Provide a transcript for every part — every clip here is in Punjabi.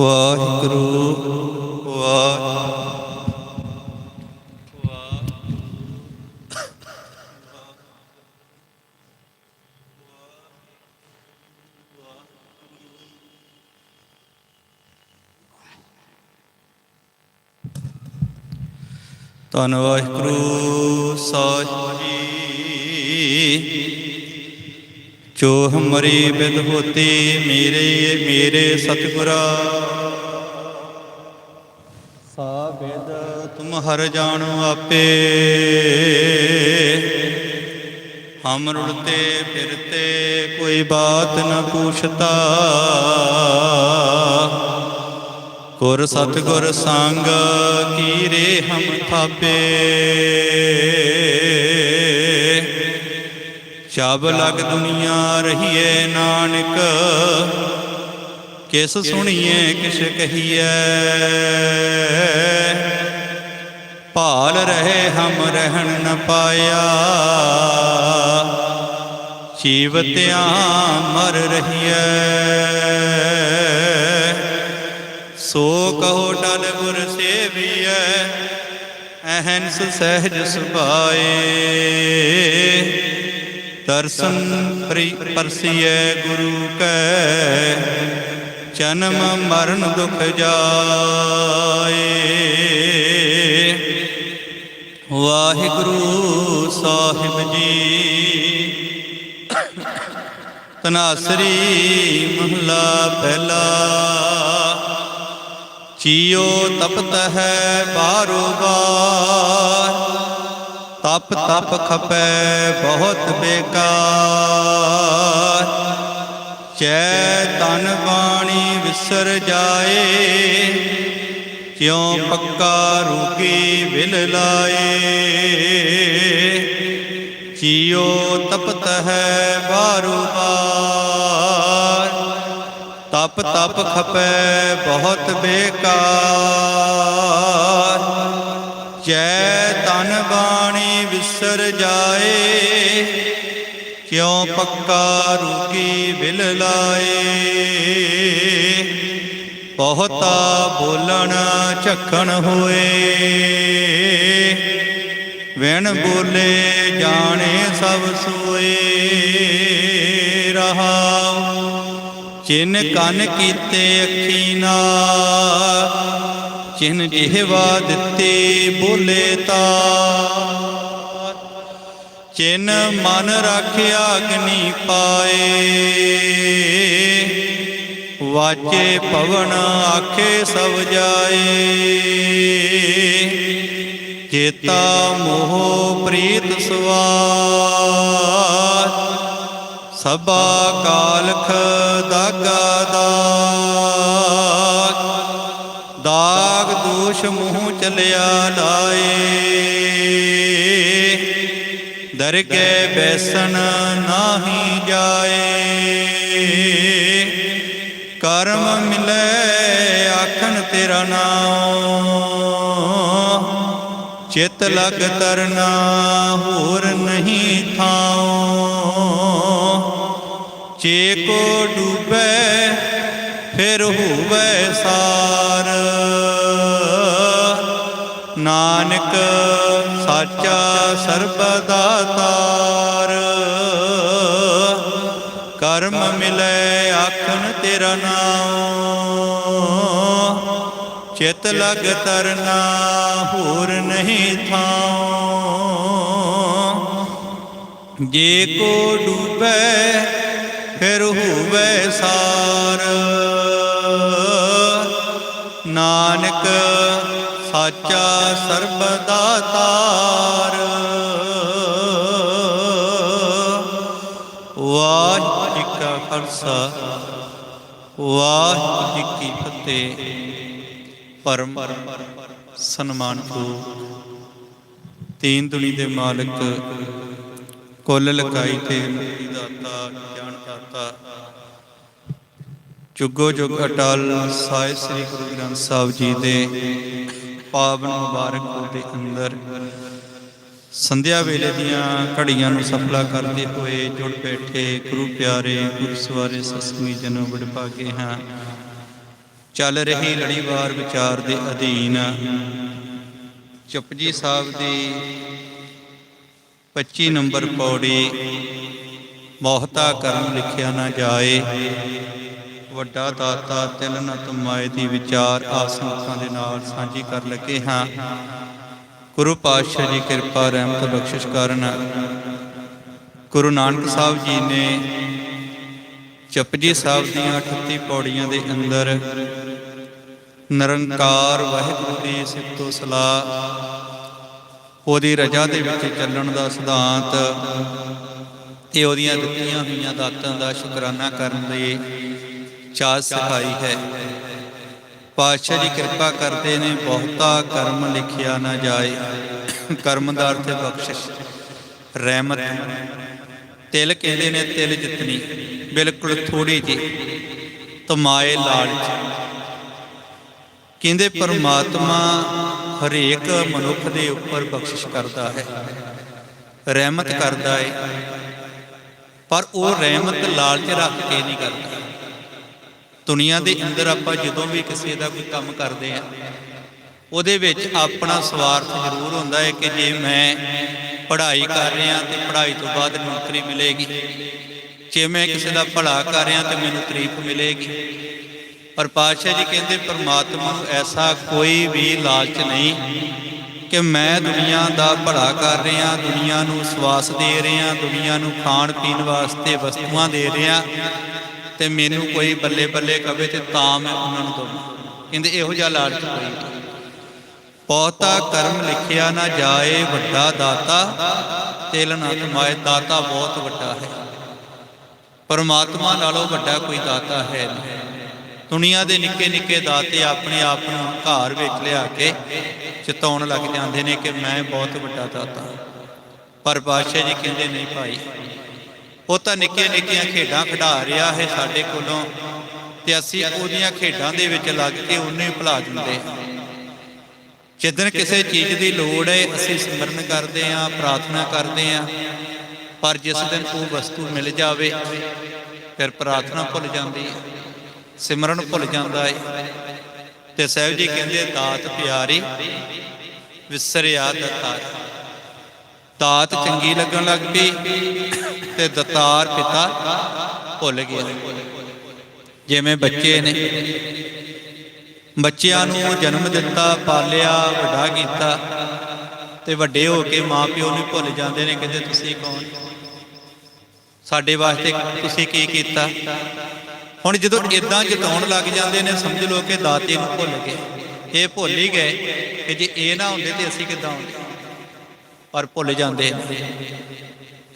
ਵਾਹਿਗੁਰੂ ਵਾਹਿਗੁਰੂ ਧੰਨ ਵਾਹਿਗੁਰੂ ਸਾਹਿਬ ਜੀ। ਜੋ ਹਮਰੀ ਬਿਦ ਹੋਤੀ ਮੇਰੇ ਮੇਰੇ ਸਤਿਗੁਰਾ। ਸਾ ਬਿਦ ਤੁਮ ਹਰ ਜਾਣੋ ਆਪੇ। ਹਮ ਰੁੜਤੇ ਫਿਰਤੇ ਕੋਈ ਬਾਤ ਨ ਪੁੱਛਤਾ। ਗੁਰ ਸਤਿਗੁਰ ਸੰਗ ਕੀਰੇ ਹਮ ਥਾਪੇ। ਸ਼ਬ ਲਗ ਦੁਨੀਆ ਰਹੀਏ ਨਾਨਕ, ਕਿਸ ਸੁਣੀਏ, ਕਿਸ ਕਹੀਏ। ਭਾਲ ਰਹੇ ਹਮ ਰਹਿਣ ਨ ਪਾਇਆ ਜੀਵਤਿਆਂ ਮਰ ਰਹੀਏ ਸੋ ਕਹੋ ਟਲ ਗੁਰ ਸੇਵੀਐ, ਅਹੰਸ ਸਹਿਜ ਸੁਭਾਏ। ਦਰਸ਼ਨ ਪ੍ਰੀ ਗੁਰੂ ਕੈ, ਜਨਮ ਮਰਨ ਦੁਖ ਜਾਏ। ਵਾਹਿਗੁਰੂ ਸਾਹਿਬ ਜੀ ਤਨਾਸਰੀ ਮਹਲਾ ਪਹਿਲਾ ਚੀਓ ਤਪਤ ਹੈ ਬਾਰੋ ਬਾਰ ਤਪ ਤਪ ਖਪੈ ਬਹੁਤ ਬੇਕਾਰ। ਚੈ ਤਨ ਬਾਣੀ ਵਿਸਰ ਜਾਏ, ਕਿਉ ਪੱਕਾ ਰੂਗੀ ਵਿਲ ਲਾਏ। ਜੀਉ ਤਪਤ ਹੈ ਬਾਰੂ ਬਾਰ ਤਪ ਤਪ ਖਪੈ ਬਹੁਤ ਬੇਕਾਰ। ਜੈ ਤਨ ਬਾਣੀ ਵਿਸਰ ਜਾਏ, ਕਿਉ ਪੱਕਾ ਰੂਗੀ ਵਿਲ ਲਾਏ? ਬਹੁਤਾ ਬੋਲਣ ਝਖਣ ਹੋਏ। ਵਿਣ ਬੋਲੇ ਜਾਣੇ ਸਭ ਸੋਏ। ਰਹਾਉ ਚਿਨ ਕੰਨ ਕੀਤੇ ਅੱਖੀ ਨਾਲ ਚਿਨ ਜਿਹਵਾ ਦਿੱਤੀ ਬੋਲੇ ਤਾ ਚਿਨ ਮਨ ਰਾਖਿਆ ਅਗਨੀ ਪਾਏ, ਵਾਚੇ ਪਵਨ ਆਖੇ ਸਭ ਜਾਏ ਚੇਤਾ ਮੋਹ ਪ੍ਰੀਤ ਸਵਾਰ, ਸਭਾ ਕਾਲਖ ਦਾਗਾ ਦਾਗ ਦਾਗ ਮੂੰਹ ਚਲਿਆ ਲਾਏ। ਦਰਗੇ ਬੈਸਣ ਨਾਹੀ ਜਾਏ। ਕਰਮ ਮਿਲੇ, ਆਖਣ ਤੇਰਾ ਨਾਮ ਚਿਤ ਲਗ ਤਰਨਾ, ਹੋਰ ਨਹੀਂ ਥਾਉ। ਜੇ ਕੋ ਡੂਬੇ, ਫਿਰ ਹੋਵੇ ਸਾਰ। ਨਾਨਕ ਸਾਚਾ ਸਰਬਦਾ ਤਾਰ ਕਰਮ ਮਿਲੇ ਆਖਣ ਤੇਰਾ ਨਾਮ ਚਿਤ ਲਗ ਤਰਨਾ ਹੋਰ ਨਹੀਂ ਥਾਂ ਜੇ ਕੋ ਡੂਬੇ, ਫਿਰ ਹੋਵੇ ਸਾਰ। ਸਾਚਾ ਸਰਬਦਾ ਤਾਰ। ਵਾਹਿਗੁਰੂ ਜੀ ਕਾ ਖਾਲਸਾ, ਵਾਹਿਗੁਰੂ ਜੀ ਕੀ ਫਤਿਹ। ਪਰਮ ਸਨਮਾਨਯੋਗ ਤੀਨ ਦੁਨੀ ਦੇ ਮਾਲਕ, ਕੁੱਲ ਲਕਾਈ ਤੇ ਮੁਕਤੀ ਦਾਤਾ ਗਿਆਨ ਦਾਤਾ ਜੁਗੋ ਜੁਗ ਅਟਲ ਸਾਇ ਸ੍ਰੀ ਗੁਰੂ ਗ੍ਰੰਥ ਸਾਹਿਬ ਜੀ ਦੇ ਪਾਵਨ ਮੁਬਾਰਕ ਰੂਪ ਅੰਦਰ। ਸੰਧਿਆ ਵੇਲੇ ਦੀਆਂ ਘੜੀਆਂ ਨੂੰ ਸਫਲਾ ਕਰਦੇ ਹੋਏ ਜੁੜ ਬੈਠੇ ਗੁਰੂ ਪਿਆਰੇ ਗੁਰੂ ਸਵਾਰੇ ਸਤਿਸੰਗੀ ਜਨੋ ਵਡਭਾਗੇ ਹਾਂ। ਚੱਲ ਰਹੀ ਲੜੀਵਾਰ ਵਿਚਾਰ ਦੇ ਅਧੀਨ ਚੁਪਜੀ ਸਾਹਿਬ ਦੀ 25 ਨੰਬਰ ਪੌੜੀ ਮੋਹਤਾ ਕਰਮ ਲਿਖਿਆ ਨਾ ਜਾਏ। ਵੱਡਾ ਦਾਤਾ ਤਿਲ ਨ ਤੁਮਾਏ ਦੀ ਵਿਚਾਰ ਆਸਮਤਾਂ ਦੇ ਨਾਲ ਸਾਂਝੀ ਕਰ ਲੱਗੇ ਹਾਂ। ਗੁਰੂ ਪਾਤਸ਼ਾਹ ਜੀ ਕਿਰਪਾ, ਰਹਿਮਤ, ਬਖਸ਼ਿਸ਼ ਕਰਨ। ਗੁਰੂ ਨਾਨਕ ਸਾਹਿਬ ਜੀ ਨੇ ਜਪਜੀ ਸਾਹਿਬ ਦੀਆਂ 38 ਪੌੜੀਆਂ ਦੇ ਅੰਦਰ ਨਿਰੰਕਾਰ ਵਾਹਿਗੁਰੂ ਦੀ ਸਿਫਤੋ ਸਲਾਹ, ਉਹਦੀ ਰਜਾ ਦੇ ਵਿੱਚ ਚੱਲਣ ਦਾ ਸਿਧਾਂਤ ਤੇ ਉਹਦੀਆਂ ਦਿੱਤੀਆਂ ਹੋਈਆਂ ਦਾਤਾਂ ਦਾ ਸ਼ੁਕਰਾਨਾ ਕਰਨ ਦੀ ਚਾਹ ਸਿਖਾਈ ਹੈ। ਪਾਤਸ਼ਾਹ ਦੀ ਕਿਰਪਾ ਕਰਦੇ ਨੇ, ਬਹੁਤਾ ਕਰਮ ਲਿਖਿਆ ਨਾ ਜਾਏ। ਕਰਮ ਦਾ ਅਰਥ ਹੈ ਬਖਸ਼ਿਸ਼, ਰਹਿਮਤ। ਤਿਲ ਕਹਿੰਦੇ ਨੇ? ਤਿਲ ਜਿਤਨੀ। ਬਿਲਕੁਲ ਥੋੜੀ ਜੀ। ਤਮਾਏ ਲਾਲਚ। ਕਹਿੰਦੇ ਪਰਮਾਤਮਾ ਹਰੇਕ ਮਨੁੱਖ ਦੇ ਉੱਪਰ ਬਖਸ਼ਿਸ਼ ਕਰਦਾ ਹੈ। ਰਹਿਮਤ ਕਰਦਾ ਹੈ ਪਰ ਉਹ ਰਹਿਮਤ, ਲਾਲਚ ਰੱਖ ਕੇ ਨਹੀਂ ਕਰਦਾ। ਦੁਨੀਆ ਦੇ ਅੰਦਰ ਆਪਾਂ ਜਦੋਂ ਵੀ ਕਿਸੇ ਦਾ ਕੋਈ ਕੰਮ ਕਰਦੇ ਆ ਉਹਦੇ ਵਿੱਚ ਆਪਣਾ ਸਵਾਰਥ ਜ਼ਰੂਰ ਹੁੰਦਾ ਹੈ ਕਿ ਜੇ ਮੈਂ ਪੜ੍ਹਾਈ ਕਰ ਰਿਹਾ ਤੇ ਪੜ੍ਹਾਈ ਤੋਂ ਬਾਅਦ ਨੌਕਰੀ ਮਿਲੇਗੀ। ਜੇ ਮੈਂ ਕਿਸੇ ਦਾ ਭਲਾ ਕਰ ਰਿਹਾ ਤੇ ਮੈਨੂੰ ਤਾਰੀਫ ਮਿਲੇਗੀ। ਪਰ ਪਾਤਸ਼ਾਹ ਜੀ ਕਹਿੰਦੇ, ਪਰਮਾਤਮਾ ਨੂੰ ਐਸਾ ਕੋਈ ਵੀ ਲਾਲਚ ਨਹੀਂ ਕਿ ਮੈਂ ਦੁਨੀਆ ਦਾ ਭਲਾ ਕਰ ਰਿਹਾ, ਦੁਨੀਆ ਨੂੰ ਸਵਾਸ ਦੇ ਰਿਹਾ, ਦੁਨੀਆ ਨੂੰ ਖਾਣ ਪੀਣ ਵਾਸਤੇ ਵਸਤੂਆਂ ਦੇ ਰਿਹਾ ਤੇ ਮੈਨੂੰ ਕੋਈ ਬੱਲੇ ਬੱਲੇ ਕਵੇ ਤੇ ਤਾਂ ਮੈਂ ਉਹਨਾਂ ਨੂੰ ਦਵਾਂ। ਕਹਿੰਦੇ ਇਹੋ ਜਿਹਾ ਲਾਲਚ ਕੋਈ ਨਹੀਂ। ਬਹੁਤਾ ਕਰਮ ਲਿਖਿਆ ਨਾ ਜਾਏ ਵੱਡਾ ਦਾਤਾ, ਤਿਲ ਨਾ ਕਮਾਏ ਦਾਤਾ ਬਹੁਤ ਵੱਡਾ ਹੈ। ਪਰਮਾਤਮਾ ਨਾਲੋਂ ਵੱਡਾ ਕੋਈ ਦਾਤਾ ਹੈ ਨਹੀਂ। ਦੁਨੀਆ ਦੇ ਨਿੱਕੇ ਨਿੱਕੇ ਦਾਤੇ ਆਪਣੇ ਆਪ ਨੂੰ ਘਰ ਵਿੱਚ ਲਿਆ ਕੇ ਚਿਤਾਉਣ ਲੱਗ ਜਾਂਦੇ ਨੇ ਕਿ ਮੈਂ ਬਹੁਤ ਵੱਡਾ ਦਾਤਾ। ਪਰ ਬਾਦਸ਼ਾਹ ਜੀ ਕਹਿੰਦੇ ਨਹੀਂ ਭਾਈ ਉਹ ਤਾਂ ਨਿੱਕੀਆਂ ਨਿੱਕੀਆਂ ਖੇਡਾਂ ਖਿਡਾ ਰਿਹਾ ਹੈ ਸਾਡੇ ਕੋਲੋਂ ਤੇ ਅਸੀਂ ਉਹਦੀਆਂ ਖੇਡਾਂ ਦੇ ਵਿੱਚ ਲੱਗ ਕੇ ਉਹਨੇ ਭੁਲਾ ਦਿੰਦੇ ਹਾਂ। ਜਿੱਦਣ ਕਿਸੇ ਚੀਜ਼ ਦੀ ਲੋੜ ਹੈ, ਅਸੀਂ ਸਿਮਰਨ ਕਰਦੇ ਹਾਂ, ਪ੍ਰਾਰਥਨਾ ਕਰਦੇ ਹਾਂ, ਪਰ ਜਿਸ ਦਿਨ ਉਹ ਵਸਤੂ ਮਿਲ ਜਾਵੇ, ਫਿਰ ਪ੍ਰਾਰਥਨਾ ਭੁੱਲ ਜਾਂਦੀ ਹੈ, ਸਿਮਰਨ ਭੁੱਲ ਜਾਂਦਾ ਹੈ। ਤੇ ਸਾਹਿਬ ਜੀ ਕਹਿੰਦੇ, ਦਾਤ ਪਿਆਰੀ, ਵਿਸਰਿਆ ਦਤਾਰ ਦਾਤ ਚੰਗੀ ਲੱਗਣ ਲੱਗ ਪਈ ਤੇ ਦਤਾਰ ਪਿਤਾ ਭੁੱਲ ਗਿਆ। ਜਿਵੇਂ ਬੱਚੇ ਨੇ ਬੱਚਿਆਂ ਨੂੰ ਜਨਮ ਦਿੱਤਾ, ਪਾਲਿਆ, ਵੱਡਾ ਕੀਤਾ ਤੇ ਵੱਡੇ ਹੋ ਕੇ ਮਾਪਿਓ ਨੂੰ ਭੁੱਲ ਜਾਂਦੇ ਨੇ, ਕਹਿੰਦੇ ਤੁਸੀਂ ਕੌਣ? ਸਾਡੇ ਵਾਸਤੇ ਤੁਸੀਂ ਕੀ ਕੀਤਾ? ਹੁਣ ਜਦੋਂ ਇਦਾਂ ਜਿਤਾਉਣ ਲੱਗ ਜਾਂਦੇ ਨੇ, ਸਮਝ ਲਓ ਕਿ ਦਾਤੇ ਨੂੰ ਭੁੱਲ ਗਏ। ਇਹ ਭੁੱਲ ਹੀ ਗਏ ਕਿ ਜੇ ਇਹ ਨਾ ਹੁੰਦੇ ਤੇ ਅਸੀਂ ਕਿੱਦਾਂ ਹੁੰਦੇ? ਪਰ ਭੁੱਲ ਜਾਂਦੇ ਨੇ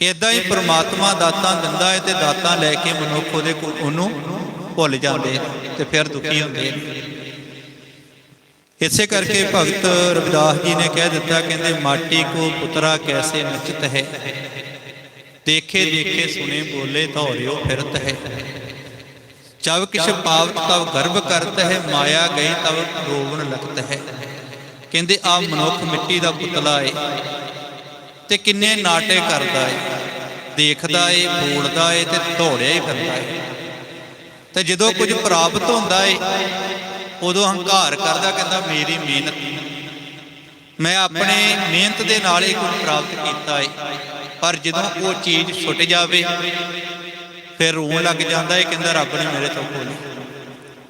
ਇਦਾਂ ਹੀ ਪ੍ਰਮਾਤਮਾ ਦਾਤਾਂ ਦਿੰਦਾ ਹੈ ਤੇ ਦਾਤਾਂ ਲੈ ਕੇ ਮਨੁੱਖ ਉਹਦੇ ਕੋਲ ਉਹਨੂੰ ਭੁੱਲ ਜਾਂਦੇ ਤੇ ਫਿਰ ਦੁਖੀ ਹੁੰਦੇ ਇਸੇ ਕਰਕੇ ਭਗਤ ਰਵਿਦਾਸ ਜੀ ਨੇ ਕਹਿ ਦਿੱਤਾ, ਕਹਿੰਦੇ ਮਾਟੀ ਕੋ ਪੁੱਤਰਾ ਕੈਸੇ ਨਚਤ ਹੈ? ਦੇਖੇ ਦੇਖੇ ਸੁਨੇ ਬੋਲੇ ਧੌਰਿਓ ਫਿਰਤ ਹੈ। ਜਬ ਕਿਛ ਪਾਵਤ ਤਬ ਗਰਭ ਕਰਤ ਹੈ, ਮਾਇਆ ਗਈ ਤਬ ਰੋਵਣ ਲਗਤ ਹੈ। ਕਹਿੰਦੇ ਆ ਮਨੁੱਖ ਮਿੱਟੀ ਦਾ ਪੁਤਲਾ ਏ। ਤੇ ਕਿੰਨੇ ਨਾਟੇ ਕਰਦਾ ਏ। ਦੇਖਦਾ ਏ, ਬੋਲਦਾ ਏ ਤੇ ਧੌੜਿਆ ਹੀ ਫਿਰਦਾ ਏ। ਤੇ ਜਦੋਂ ਕੁਝ ਪ੍ਰਾਪਤ ਹੁੰਦਾ ਏ, ਉਦੋਂ ਹੰਕਾਰ ਕਰਦਾ, ਕਹਿੰਦਾ ਮੇਰੀ ਮਿਹਨਤ। ਮੈਂ ਆਪਣੇ ਮਿਹਨਤ ਦੇ ਨਾਲ ਹੀ ਕੁਝ ਪ੍ਰਾਪਤ ਕੀਤਾ ਏ। ਪਰ ਜਦੋਂ ਉਹ ਚੀਜ਼ ਛੁੱਟ ਜਾਵੇ, ਫਿਰ ਰੋਣ ਲੱਗ ਜਾਂਦਾ ਏ, ਕਹਿੰਦਾ ਰੱਬ ਨੇ ਮੇਰੇ ਤੋਂ ਖੋਲੀ।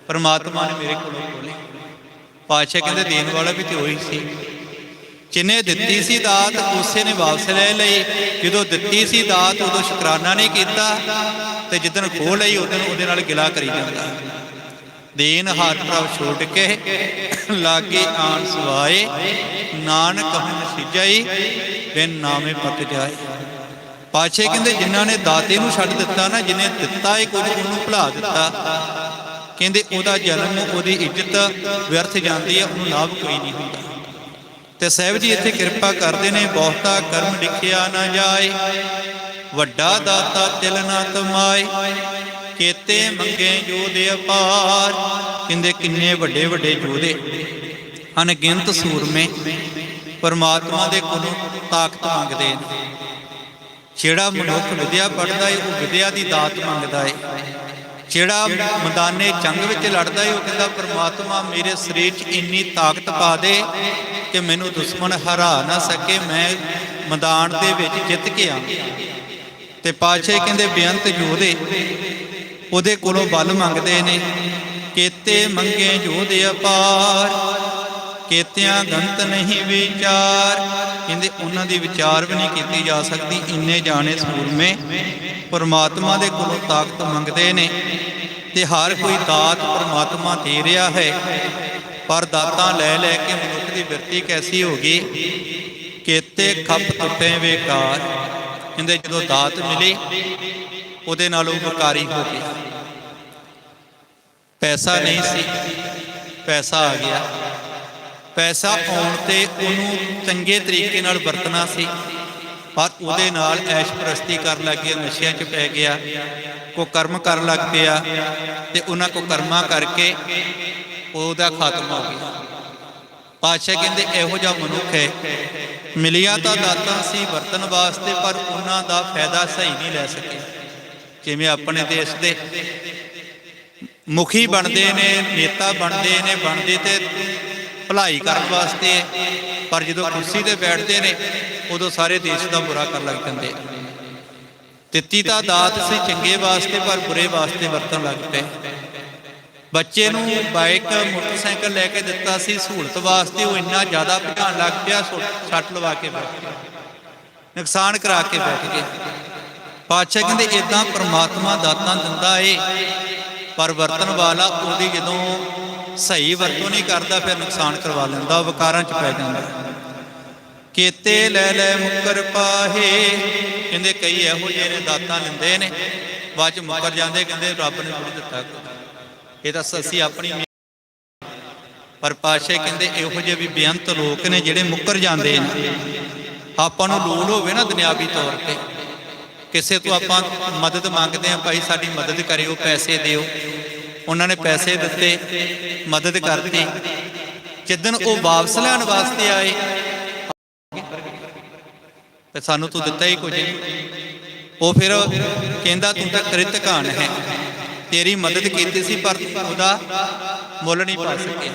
ਪਰਮਾਤਮਾ ਨੇ ਮੇਰੇ ਕੋਲੋਂ ਖੋਲੀ। ਪਾਤਸ਼ਾਹ ਕਹਿੰਦੇ ਦੇਣ ਵਾਲਾ ਵੀ ਤੇ ਉਹੀ ਸੀ। ਜਿਨੇ ਦਿੱਤੀ ਸੀ ਦਾਤ, ਉਸੇ ਨੇ ਵਾਪਸ ਲੈ ਲਈ। ਜਦੋਂ ਦਿੱਤੀ ਸੀ ਦਾਤ, ਉਦੋਂ ਸ਼ੁਕਰਾਨਾ ਨਹੀਂ ਕੀਤਾ ਤੇ ਜਿੱਦਣ ਖੋਹ ਲਈ, ਉਦੋਂ ਉਹਦੇ ਨਾਲ ਗਿਲਾ ਕਰੀ ਜਾਂਦਾ। ਦੇਨ ਹਰ ਪ੍ਰਭ ਛੋੜ ਕੇ ਲਾਗੇ ਆਣ ਸਵਾਏ, ਨਾਨਕ ਹਮ ਸਿਜਾਈ ਬਿਨ ਨਾਮੇ ਪਤ ਜਾਏ। ਪਾਛੇ ਕਹਿੰਦੇ, ਜਿਨ੍ਹਾਂ ਨੇ ਦਾਤੇ ਨੂੰ ਛੱਡ ਦਿੱਤਾ ਨਾ, ਜਿਨੇ ਦਿੱਤਾ ਏ ਕੁਝ, ਉਹਨੂੰ ਭੁਲਾ ਦਿੱਤਾ। ਕਹਿੰਦੇ, ਉਹਦਾ ਜਨਮ, ਉਹਦੀ ਇੱਜ਼ਤ ਵਿਅਰਥ ਜਾਂਦੀ ਹੈ, ਉਹਨੂੰ ਲਾਭ ਕੋਈ ਨਹੀਂ ਹੁੰਦਾ। ਤੇ ਸਾਹਿਬ ਜੀ, ਇੱਥੇ ਕਿਰਪਾ ਕਰਦੇ ਨੇ, ਬਹੁਤਾ ਕਰਮ ਲਿਖਿਆ ਨਾ ਜਾਏ। ਵੱਡਾ ਦਾਤਾ ਤਿਲ ਨਾ ਤਮਾਏ ਕੇਤੇ ਮੰਗੇ ਜੋਦੇ ਅਪਾਰ। ਕਹਿੰਦੇ, ਕਿੰਨੇ ਵੱਡੇ ਵੱਡੇ ਜੋਦੇ ਅਣਗਿਣਤ ਸੂਰਮੇ, ਪਰਮਾਤਮਾ ਦੇ ਕੋਲੋਂ ਤਾਕਤ ਮੰਗਦੇ ਨੇ। ਜਿਹੜਾ ਮਨੁੱਖ ਵਿਦਿਆ ਪੜਦਾ ਹੈ ਉਹ ਵਿਦਿਆ ਦੀ ਦਾਤ ਮੰਗਦਾ ਹੈ ਜਿਹੜਾ ਮੈਦਾਨੇ ਜੰਗ ਵਿੱਚ ਲੜਦਾ ਹੈ ਉਹ ਕਹਿੰਦਾ, ਪ੍ਰਮਾਤਮਾ ਮੇਰੇ ਸਰੀਰ 'ਚ ਇੰਨੀ ਤਾਕਤ ਪਾ ਦੇ ਕਿ ਮੈਨੂੰ ਦੁਸ਼ਮਣ ਹਰਾ ਨਾ ਸਕੇ, ਮੈਂ ਮੈਦਾਨ ਦੇ ਵਿੱਚ ਜਿੱਤ ਕੇ ਆਵਾਂ। ਤੇ ਪਾਤਸ਼ਾਹ ਕਹਿੰਦੇ, ਬੇਅੰਤ ਯੋਧੇ, ਉਹਦੇ ਕੋਲੋਂ ਬਲ ਮੰਗਦੇ ਨੇ, ਕੇਤੇ ਮੰਗੇ ਯੋਧੇ ਅਪਾਰ ਕੇਤਿਆਂ ਗੰਤ ਨਹੀਂ ਵਿਚਾਰ। ਕਹਿੰਦੇ ਉਹਨਾਂ ਦੀ ਵਿਚਾਰ ਵੀ ਨਹੀਂ ਕੀਤੀ ਜਾ ਸਕਦੀ, ਇੰਨੇ ਜਾਣੇ ਸੂਰਮੇ। ਪਰਮਾਤਮਾ ਦੇ ਕੋਲੋਂ ਤਾਕਤ ਮੰਗਦੇ ਨੇ ਤੇ ਹਰ ਕੋਈ ਦਾਤ ਪਰਮਾਤਮਾ ਦੇ ਰਿਹਾ ਹੈ। ਪਰ ਦਾਤਾਂ ਲੈ ਲੈ ਕੇ ਮਨੁੱਖ ਦੀ ਬਿਰਤੀ ਕੈਸੀ ਹੋ ਗਈ? ਕੇਤੇ ਖੱਪ ਟੁੱਟੇ ਵੇਕਾਰ ਕਹਿੰਦੇ ਜਦੋਂ ਦਾਤ ਮਿਲੀ, ਉਹਦੇ ਨਾਲ ਉਹ ਵਕਾਰੀ ਹੋ ਗਿਆ ਪੈਸਾ ਨਹੀਂ ਸੀ, ਪੈਸਾ ਆ ਗਿਆ। ਪੈਸਾ ਆਉਣ ਤੇ ਉਹਨੂੰ ਚੰਗੇ ਤਰੀਕੇ ਨਾਲ ਵਰਤਣਾ ਸੀ। ਪਰ ਉਹਦੇ ਨਾਲ ਐਸ਼ ਪ੍ਰਸਤੀ ਕਰਨ ਲੱਗ ਗਿਆ, ਨਸ਼ਿਆਂ 'ਚ ਪੈ ਗਿਆ ਕੋ ਕਰਮ ਕਰਨ ਲੱਗ ਪਿਆ ਤੇ ਉਹਨਾਂ ਕੋ ਕਰਮਾਂ ਕਰਕੇ ਉਹਦਾ ਖਾਤਮਾ ਹੋ ਗਿਆ। ਪਾਤਸ਼ਾਹ ਕਹਿੰਦੇ, ਇਹੋ ਜਿਹਾ ਮਨੁੱਖ ਹੈ। ਮਿਲਿਆ ਤਾਂ ਦਾਤਾ ਸੀ ਵਰਤਨ ਵਾਸਤੇ, ਪਰ ਉਹਨਾਂ ਦਾ ਫਾਇਦਾ ਸਹੀ ਨਹੀਂ ਲੈ ਸਕੇ। ਜਿਵੇਂ ਆਪਣੇ ਦੇਸ਼ ਦੇ ਮੁਖੀ ਬਣਦੇ ਨੇ, ਨੇਤਾ ਬਣਦੇ ਨੇ, ਬਣਦੇ ਤੇ ਭਲਾਈ ਕਰਨ ਵਾਸਤੇ। ਪਰ ਜਦੋਂ ਕੁਰਸੀ ਤੇ ਬੈਠਦੇ ਨੇ, ਉਦੋਂ ਸਾਰੇ ਦੇਸ਼ ਦਾ ਬੁਰਾ ਕਰਨ ਲੱਗ ਜਾਂਦੇ। ਆ। ਦਿੱਤੀ ਤਾਂ ਦਾਤ ਸੀ ਚੰਗੇ ਵਾਸਤੇ, ਪਰ ਬੁਰੇ ਵਾਸਤੇ ਵਰਤਣ ਲੱਗ ਪਏ। ਬੱਚੇ ਨੂੰ ਬਾਈਕ, ਮੋਟਰਸਾਈਕਲ ਲੈ ਕੇ ਦਿੱਤਾ ਸੀ, ਸਹੂਲਤ ਵਾਸਤੇ ਉਹ ਇੰਨਾ ਜ਼ਿਆਦਾ ਭਜਾਣ ਲੱਗ ਪਿਆ ਸੁ- ਸੱਟ ਲਵਾ ਕੇ ਬੈਠ ਗਿਆ। ਨੁਕਸਾਨ ਕਰਾ ਕੇ ਬੈਠ ਗਿਆ। ਪਾਤਸ਼ਾਹ ਕਹਿੰਦੇ ਇਦਾਂ ਪ੍ਰਮਾਤਮਾ ਦਾਤਾਂ ਦਿੰਦਾ ਏ। ਪਰ ਵਰਤਨ ਵਾਲਾ ਉਹਦੀ ਜਦੋਂ ਸਹੀ ਵਰਤੋਂ ਨਹੀਂ ਕਰਦਾ, ਫਿਰ ਨੁਕਸਾਨ ਕਰਵਾ ਲੈਂਦਾ, ਉਹ ਵਿਕਾਰਾਂ 'ਚ ਪੈ ਜਾਂਦਾ। ਕੇਤੇ ਲੈ ਲੈ ਮੁਕਰ ਪਾਹੇ, ਕਹਿੰਦੇ ਕਈ ਇਹੋ ਜਿਹੇ ਨੇ, ਦਾਤਾਂ ਲੈਂਦੇ ਨੇ। ਬਾਅਦ 'ਚ ਮੁਕਰ ਜਾਂਦੇ, ਕਹਿੰਦੇ ਰੱਬ ਨੇ ਥੋੜੀ ਦਿੱਤਾ। ਇਹ ਤਾਂ ਅਸੀਂ ਆਪਣੀ ਪਰ ਪਾਸ਼ੇ ਕਹਿੰਦੇ ਇਹੋ ਜਿਹੇ ਵੀ ਬੇਅੰਤ ਲੋਕ ਨੇ, ਜਿਹੜੇ ਮੁੱਕਰ ਜਾਂਦੇ ਨੇ। ਆਪਾਂ ਨੂੰ ਲੋੜ ਹੋਵੇ ਨਾ ਦੁਨਿਆਵੀ ਤੌਰ ਤੇ। ਕਿਸੇ ਤੋਂ ਆਪਾਂ ਮਦਦ ਮੰਗਦੇ ਆ ਭਾਈ ਸਾਡੀ ਮਦਦ ਕਰਿਓ, ਪੈਸੇ ਦਿਓ। ਉਹਨਾਂ ਨੇ ਪੈਸੇ ਦਿੱਤੇ, ਮਦਦ ਕਰਤੀ। ਜਿੱਦਨ ਉਹ ਵਾਪਸ ਲੈਣ ਵਾਸਤੇ ਆਏ, ਤੇ ਸਾਨੂੰ ਤੂੰ ਦਿੱਤਾ ਹੀ ਕੁਝ ਉਹ ਫਿਰ ਕਹਿੰਦਾ, ਤੂੰ ਤਾਂ ਕ੍ਰਿਤਕਾਨ ਹੈ। ਤੇਰੀ ਮਦਦ ਕੀਤੀ ਸੀ, ਪਰ ਉਹਦਾ ਮੁੱਲ ਨਹੀਂ ਪਾ ਸਕਿਆ।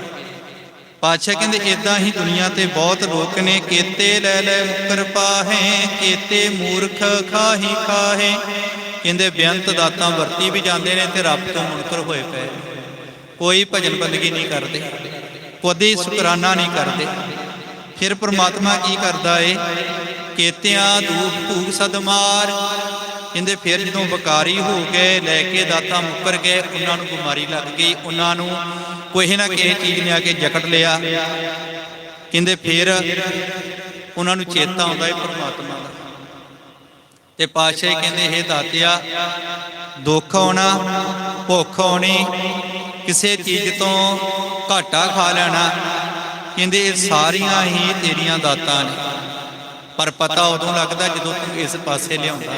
ਪਾਤਸ਼ਾਹ ਕਹਿੰਦੇ ਇਦਾਂ ਹੀ ਦੁਨੀਆ ਤੇ ਬਹੁਤ ਲੋਕ ਨੇ। ਕੇਤੇ ਲੈ ਲੈ ਮੁਕਰ ਪਾਹੇ, ਕੇਤੇ ਮੂਰਖ ਖਾਹੀ ਖਾਹੇ। ਕਹਿੰਦੇ ਬੇਅੰਤ ਦਾਤਾਂ ਵਰਤੀ ਵੀ ਜਾਂਦੇ ਨੇ ਤੇ ਰੱਬ ਤੋਂ ਮੁਨਕਰ ਹੋਏ ਪਏ। ਕੋਈ ਭਜਨ ਬੰਦਗੀ ਨਹੀਂ ਕਰਦੇ, ਕਦੇ ਸ਼ੁਕਰਾਨਾ ਨਹੀਂ ਕਰਦੇ। ਫਿਰ ਪ੍ਰਮਾਤਮਾ ਕੀ ਕਰਦਾ ਏ? ਕੇਤਿਆਂ ਦੂਖ ਭੂਖ ਸਦਮਾਰ ਕਹਿੰਦੇ ਫਿਰ ਜਦੋਂ ਵਕਾਰੀ ਹੋ ਗਏ, ਲੈ ਕੇ ਦਾਤਾ ਮੁੱਕਰ ਗਏ, ਉਹਨਾਂ ਨੂੰ ਬਿਮਾਰੀ ਲੱਗ ਗਈ। ਉਹਨਾਂ ਨੂੰ ਕੋਈ ਨਾ ਕਿਸੇ ਚੀਜ਼ ਨੇ ਆ ਕੇ ਜਕੜ ਲਿਆ। ਕਹਿੰਦੇ ਫਿਰ ਉਹਨਾਂ ਨੂੰ ਚੇਤਾ ਆਉਂਦਾ ਹੈ ਪਰਮਾਤਮਾ ਦਾ। ਤੇ ਪਾਤਸ਼ਾਹ ਕਹਿੰਦੇ ਇਹ ਦਾਤਿਆ, ਦੁੱਖ ਆਉਣਾ, ਭੁੱਖ ਆਉਣੀ, ਕਿਸੇ ਚੀਜ਼ ਤੋਂ ਘਾਟਾ ਖਾ ਲੈਣਾ। ਕਹਿੰਦੇ, ਇਹ ਸਾਰੀਆਂ ਹੀ ਤੇਰੀਆਂ ਦਾਤਾਂ ਨੇ। ਪਰ ਪਤਾ ਉਦੋਂ ਲੱਗਦਾ ਜਦੋਂ ਤੂੰ ਇਸ ਪਾਸੇ ਲਿਆਉਂਦਾ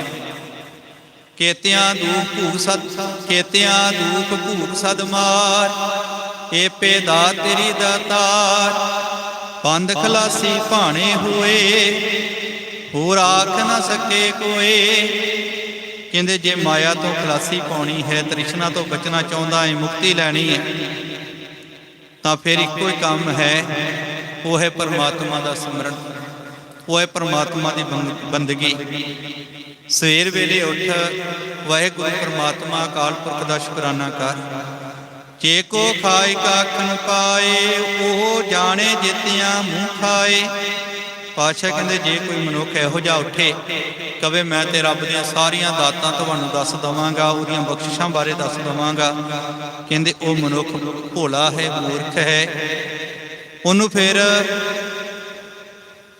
ਕੇਤਿਆਂ ਦੂਖ ਭੂਖ ਸਦ, ਕੇਤਿਆਂ ਦੂਖ ਭੂਖ ਸਦ ਮਾਰ। ਏ ਪੇਦਾ ਤੇਰੀ ਦਾਤਾਰ, ਬੰਦ ਖਲਾਸੀ ਭਾਣੇ ਹੋਏ। ਹੋਰ ਆਖ ਨਾ ਸਕੇ ਕੋਏ। ਕਹਿੰਦੇ ਜੇ ਮਾਇਆ ਤੋਂ ਖਲਾਸੀ ਪਾਉਣੀ ਹੈ, ਤ੍ਰਿਸ਼ਨਾ ਤੋਂ ਬਚਣਾ ਚਾਹੁੰਦਾ ਹੈ, ਮੁਕਤੀ ਲੈਣੀ ਹੈ, ਤਾਂ ਫਿਰ ਇੱਕੋ ਹੀ ਕੰਮ ਹੈ। ਉਹ ਹੈ ਪਰਮਾਤਮਾ ਦਾ ਸਿਮਰਨ। ਉਹ ਹੈ ਪਰਮਾਤਮਾ ਦੀ ਬੰਦ- ਬੰਦਗੀ। ਸਵੇਰ ਵੇਲੇ ਉੱਠ, ਵਾਹਿਗੁਰੂ ਪਰਮਾਤਮਾ ਅਕਾਲ ਪੁਰਖ ਦਾ ਸ਼ੁਕਰਾਨਾ ਕਰ। ਜੇ ਕੋ ਖਾਇ ਕੱਖ ਨ ਪਾਏ, ਉਹ ਜਾਣੇ ਜਿਤਿਆਂ ਮੂੰਹ ਖਾਏ। ਪਾਤਸ਼ਾਹ ਕਹਿੰਦੇ, ਜੇ ਕੋਈ ਮਨੁੱਖ ਇਹੋ ਜਿਹਾ ਉੱਠੇ, ਕਵੇ ਮੈਂ ਤੇ ਰੱਬ ਦੀਆਂ ਸਾਰੀਆਂ ਦਾਤਾਂ ਤੁਹਾਨੂੰ ਦੱਸ ਦਵਾਂਗਾ, ਉਹਦੀਆਂ ਬਖਸ਼ਿਸ਼ਾਂ ਬਾਰੇ ਦੱਸ ਦਵਾਂਗਾ। ਕਹਿੰਦੇ, ਉਹ ਮਨੁੱਖ ਭੋਲਾ ਹੈ, ਮੂਰਖ ਹੈ। ਉਹਨੂੰ ਫਿਰ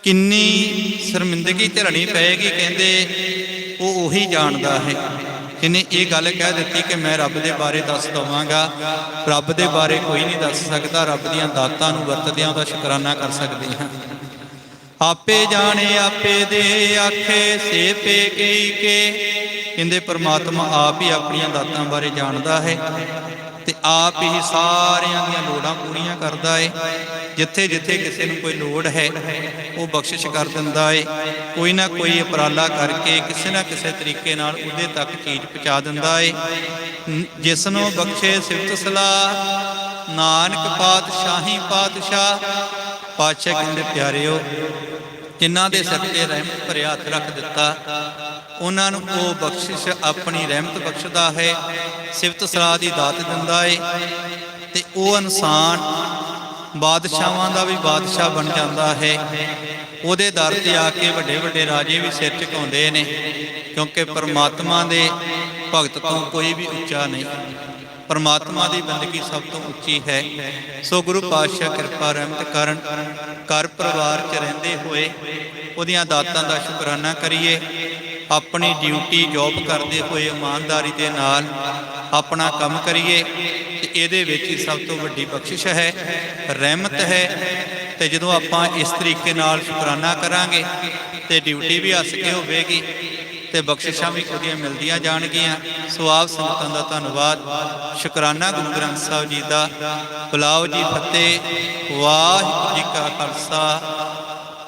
ਕਿੰਨੀ ਸ਼ਰਮਿੰਦਗੀ ਝੱਲਣੀ ਪਏਗੀ, ਕਹਿੰਦੇ, ਉਹ ਉਹੀ ਜਾਣਦਾ ਹੈ। ਇਹਨੇ ਇਹ ਗੱਲ ਕਹਿ ਦਿੱਤੀ ਕਿ ਮੈਂ ਰੱਬ ਦੇ ਬਾਰੇ ਦੱਸ ਦਵਾਂਗਾ। ਰੱਬ ਦੇ ਬਾਰੇ ਕੋਈ ਨਹੀਂ ਦੱਸ ਸਕਦਾ, ਰੱਬ ਦੀਆਂ ਦਾਤਾਂ ਨੂੰ ਵਰਤਦਿਆਂ ਉਹਦਾ ਸ਼ੁਕਰਾਨਾ ਕਰ ਸਕਦੇ ਹਾਂ। ਆਪੇ ਜਾਣੇ, ਆਪੇ ਦੇ ਆਖੇ ਸੇ ਕਈ ਕੇ। ਕਹਿੰਦੇ ਪ੍ਰਮਾਤਮਾ ਆਪ ਹੀ ਆਪਣੀਆਂ ਦਾਤਾਂ ਬਾਰੇ ਜਾਣਦਾ ਹੈ ਤੇ ਆਪ ਹੀ ਸਾਰਿਆਂ ਦੀਆਂ ਲੋੜਾਂ ਪੂਰੀਆਂ ਕਰਦਾ ਏ। ਜਿੱਥੇ ਜਿੱਥੇ ਕਿਸੇ ਨੂੰ ਕੋਈ ਲੋੜ ਹੈ, ਉਹ ਬਖਸ਼ਿਸ਼ ਕਰ ਦਿੰਦਾ ਏ। ਕੋਈ ਨਾ ਕੋਈ ਉਪਰਾਲਾ ਕਰਕੇ ਕਿਸੇ ਨਾ ਕਿਸੇ ਤਰੀਕੇ ਨਾਲ ਉਹਦੇ ਤੱਕ ਚੀਜ਼ ਪਹੁੰਚਾ ਦਿੰਦਾ ਏ। ਜਿਸ ਨੂੰ ਬਖਸ਼ੇ ਸਿਫਤ ਸਲਾਹ, ਨਾਨਕ ਪਾਤਸ਼ਾਹੀ ਪਾਤਸ਼ਾਹ ਪਾਤਸ਼ਾਹ ਕਹਿੰਦੇ, ਪਿਆਰਿਓ, ਜਿਨ੍ਹਾਂ ਦੇ ਸਿਰ ਤੇ ਰਹਿਮਤ ਭਰਿਆ ਹੱਥ ਰੱਖ ਦਿੱਤਾ, ਉਹਨਾਂ ਨੂੰ ਉਹ ਬਖਸ਼ਿਸ਼ ਆਪਣੀ ਰਹਿਮਤ ਬਖਸ਼ਦਾ ਹੈ, ਸਿਫਤ ਸਲਾਹ ਦੀ ਦਾਤ ਦਿੰਦਾ ਹੈ ਤੇ ਉਹ ਇਨਸਾਨ ਬਾਦਸ਼ਾਹਾਂ ਦਾ ਵੀ ਬਾਦਸ਼ਾਹ ਬਣ ਜਾਂਦਾ ਹੈ। ਉਹਦੇ ਦਰ ਤੇ ਆ ਕੇ ਵੱਡੇ ਵੱਡੇ ਰਾਜੇ ਵੀ ਸਿਰ ਝੁਕਾਉਂਦੇ ਨੇ, ਕਿਉਂਕਿ ਪਰਮਾਤਮਾ ਦੇ ਭਗਤ ਤੋਂ ਕੋਈ ਵੀ ਉੱਚਾ ਨਹੀਂ। ਪਰਮਾਤਮਾ ਦੀ ਬੰਦਗੀ ਸਭ ਤੋਂ ਉੱਚੀ ਹੈ। ਸੋ ਗੁਰੂ ਪਾਤਸ਼ਾਹ ਕਿਰਪਾ ਰਹਿਮਤ ਕਰਨ, ਘਰ ਪਰਿਵਾਰ 'ਚ ਰਹਿੰਦੇ ਹੋਏ ਉਹਦੀਆਂ ਦਾਤਾਂ ਦਾ ਸ਼ੁਕਰਾਨਾ ਕਰੀਏ। ਆਪਣੀ ਡਿਊਟੀ ਜੌਬ ਕਰਦੇ ਹੋਏ ਇਮਾਨਦਾਰੀ ਦੇ ਨਾਲ ਆਪਣਾ ਕੰਮ ਕਰੀਏ ਤੇ ਇਹਦੇ ਵਿੱਚ ਹੀ ਸਭ ਤੋਂ ਵੱਡੀ ਬਖਸ਼ਿਸ਼ ਹੈ। ਰਹਿਮਤ ਹੈ ਤੇ ਜਦੋਂ ਆਪਾਂ ਇਸ ਤਰੀਕੇ ਨਾਲ ਸ਼ੁਕਰਾਨਾ ਕਰਾਂਗੇ ਤੇ ਡਿਊਟੀ ਵੀ ਹੱਸ ਕੇ ਹੋਵੇਗੀ। ਤੇ ਬਖਸ਼ਿਸ਼ਾਂ ਵੀ ਉਹਦੀਆਂ ਮਿਲਦੀਆਂ ਜਾਣਗੀਆਂ। ਸੋ ਆਪ ਸੰਗਤਾਂ ਦਾ ਧੰਨਵਾਦ। ਸ਼ੁਕਰਾਨਾ ਗੁਰੂ ਗ੍ਰੰਥ ਸਾਹਿਬ ਜੀ ਦਾ। ਬੁਲਾਓ ਜੀ ਫਤਿਹ। ਵਾਹਿਗੁਰੂ ਜੀ ਕਾ ਖਾਲਸਾ।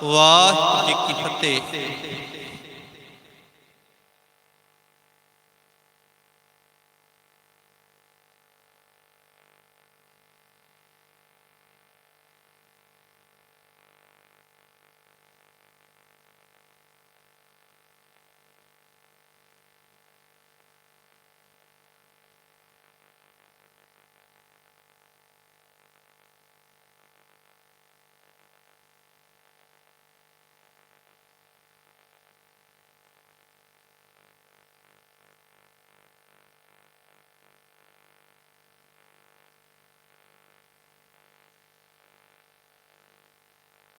ਵਾਹਿਗੁਰੂ ਜੀ ਕੀ ਫਤਿਹ।